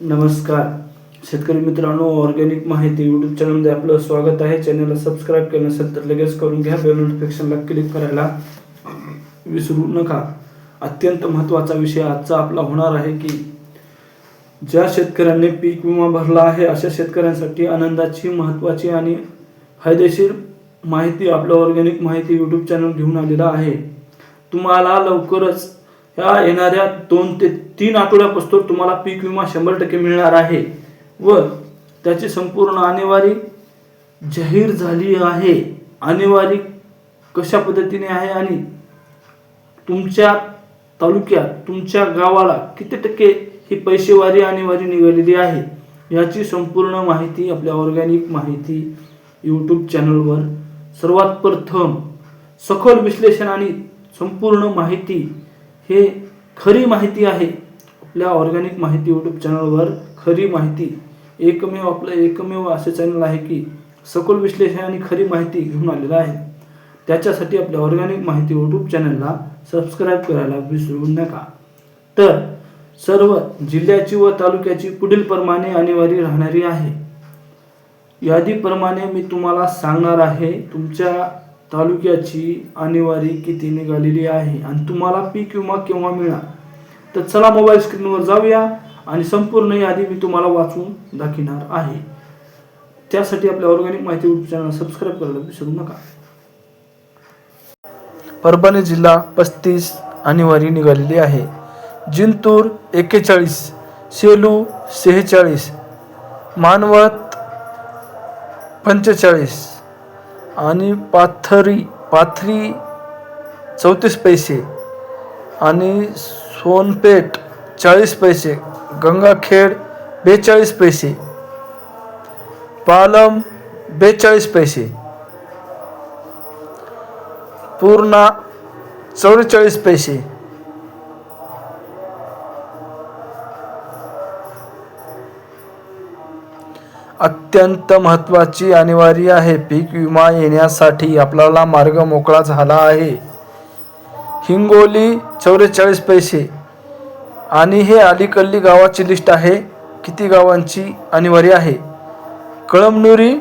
नमस्कार. शेतकरी मित्रांनो ऑर्गॅनिक माहिती यूट्यूब चॅनलमध्ये आपलं स्वागत आहे. चॅनलला सबस्क्राईब केलं नसेल तर लगेच करून घ्या. बेल नोटिफिकेशनला क्लिक करायला विसरू नका. अत्यंत महत्त्वाचा विषय आजचा आपला होणार आहे की ज्या शेतकऱ्यांनी पीक विमा भरला आहे अशा शेतकऱ्यांसाठी आनंदाची महत्त्वाची आणि फायदेशीर माहिती आपलं ऑर्गॅनिक माहिती यूट्यूब चॅनल घेऊन आलेला आहे. तुम्हाला लवकरच ह्या येणाऱ्या दोन ते तीन आठवड्यापासून तुम्हाला पीक विमा शंभर टक्के मिळणार आहे व त्याची संपूर्ण आणेवारी जाहीर झाली आहे. आणेवारी कशा पद्धतीने आहे आणि तुमच्या तालुक्यात तुमच्या गावाला किती टक्के ही पैसेवारी आणेवारी निघालेली आहे याची संपूर्ण माहिती आपल्या ऑर्गॅनिक माहिती यूट्यूब चॅनलवर सर्वात प्रथम सखोल विश्लेषण आणि संपूर्ण माहिती हे खरी माहिती आहे. आपल्या ऑर्गॅनिक माहिती यूट्यूब चॅनलवर खरी माहिती. एकमेव आपलं एकमेव असे चॅनल आहे की सखोल विश्लेषण आणि खरी माहिती घेऊन आलेलं आहे. त्याच्यासाठी आपल्या ऑर्गॅनिक माहिती यूट्यूब चॅनलला सबस्क्राईब करायला विसरू नका. तर सर्व जिल्ह्याची व तालुक्याची पुढील प्रमाणे अनिवार्य राहणारी आहे. यादीप्रमाणे मी तुम्हाला सांगणार आहे तुमच्या तालुक्याची आणेवारी किती निघालेली आहे आणि तुम्हाला पीक विमा केव्हा मिळणार? तर चला मोबाईल स्क्रीनवर जाऊया आणि संपूर्ण यादी मी तुम्हाला वाचून दाखवणार आहे. त्यासाठी आपल्या ऑर्गॅनिक माहिती यूट्यूब चॅनल सबस्क्राईब करायला विसरू नका. परभणी जिल्हा पस्तीस आणेवारी निघालेली आहे. जिंतूर एक्केचाळीस सेलू सेहेचाळीस मानवत पंचेचाळीस आणि पाथरी पाथरी चौतीस पैसे आणि सोनपेठ चाळीस पैसे गंगाखेड बेचाळीस पैसे पालम बेचाळीस पैसे पूर्णा चौवेचाळीस पैसे अत्यंत महत्त्वाची अनिवार्य आहे. पीक विमा येण्यासाठी आपल्याला मार्ग मोकळा झाला आहे. हिंगोली चौवेचाळीस पैसे. आणि हे अलीकडली गावाची लिस्ट आहे. किती गावांची अनिवार्य आहे? कळमनुरी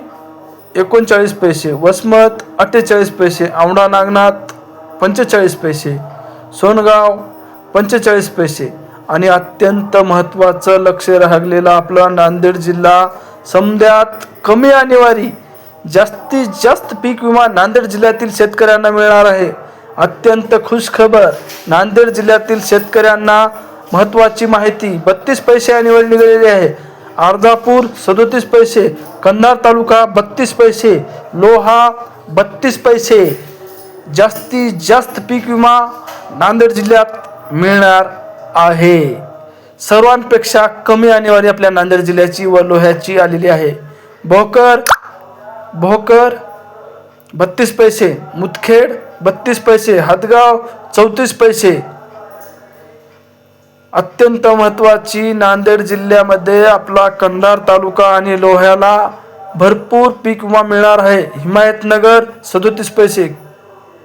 एकोणचाळीस पैसे. वसमत अठ्ठेचाळीस पैसे. औंढा नागनाथ पंचेचाळीस पैसे. सोनगाव पंचेचाळीस पैसे. आणि अत्यंत महत्त्वाचं लक्ष राहिलेलं आपलं नांदेड जिल्हा समद्यात कमी आणेवारी जास्तीत जास्त पीक विमा नांदेड जिल्ह्यातील शेतकऱ्यांना मिळणार आहे. अत्यंत खुश खबर नांदेड जिल्ह्यातील शेतकऱ्यांना महत्त्वाची माहिती बत्तीस पैसे आणेवारी निघालेली आहे. अर्धापूर सदोतीस पैसे कंधार तालुका बत्तीस पैसे लोहा बत्तीस पैसे. जास्तीत जास्त पीक विमा नांदेड जिल्ह्यात मिळणार आहे. सर्वांपेक्षा कमी आणेवारी आपल्या नांदेड जिल्ह्याची व लोह्याची आलेली आहे. भोकर भोकर बत्तीस पैसे मुदखेड बत्तीस पैसे हदगाव चौतीस पैसे. अत्यंत महत्त्वाची नांदेड जिल्ह्यामध्ये आपला कंधार तालुका आणि लोह्याला भरपूर पीक विमा मिळणार आहे. हिमायतनगर सदोतीस पैसे.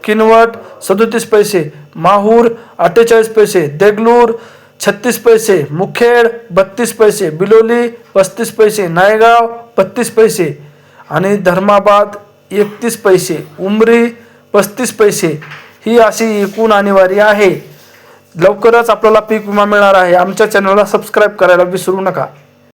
किनवट सदोतीस पैसे. माहूर अठ्ठेचाळीस पैसे. देगलूर छत्तीस पैसे मुखेड बत्तीस पैसे बिलोली पस्तीस पैसे नायगाव बत्तीस पैसे आणि धर्माबाद एकतीस पैसे उमरी पस्तीस पैसे. ही अशी एकूण अनिवार्य आहे. लवकरच आपल्याला पीक विमा मिळणार आहे. आमच्या चॅनलला सबस्क्राईब करायला विसरू नका.